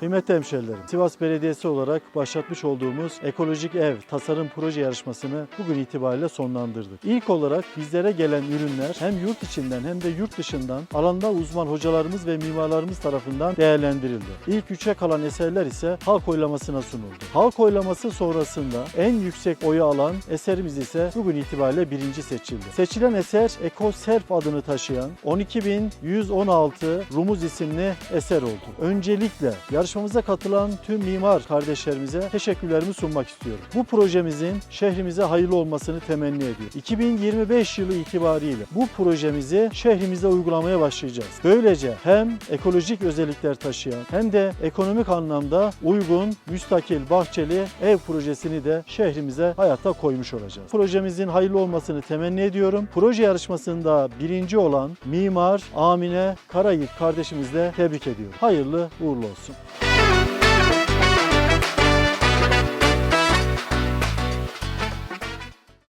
Kıymetli hemşehrilerim, Sivas Belediyesi olarak başlatmış olduğumuz ekolojik ev tasarım proje yarışmasını bugün itibariyle sonlandırdık. İlk olarak bizlere gelen ürünler hem yurt içinden hem de yurt dışından alanda uzman hocalarımız ve mimarlarımız tarafından değerlendirildi. İlk üçe kalan eserler ise halk oylamasına sunuldu. Halk oylaması sonrasında en yüksek oyu alan eserimiz ise bugün itibariyle birinci seçildi. Seçilen eser EcoSerf adını taşıyan 12116 Rumuz isimli eser oldu. Öncelikle yarışmamıza katılan tüm mimar kardeşlerimize teşekkürlerimi sunmak istiyorum. Bu projemizin şehrimize hayırlı olmasını temenni ediyorum. 2025 yılı itibariyle bu projemizi şehrimizde uygulamaya başlayacağız. Böylece hem ekolojik özellikler taşıyan hem de ekonomik anlamda uygun, müstakil, bahçeli ev projesini de şehrimize hayata koymuş olacağız. Projemizin hayırlı olmasını temenni ediyorum. Proje yarışmasında birinci olan mimar Amine Karayip kardeşimizle tebrik ediyorum. Hayırlı uğurlu olsun.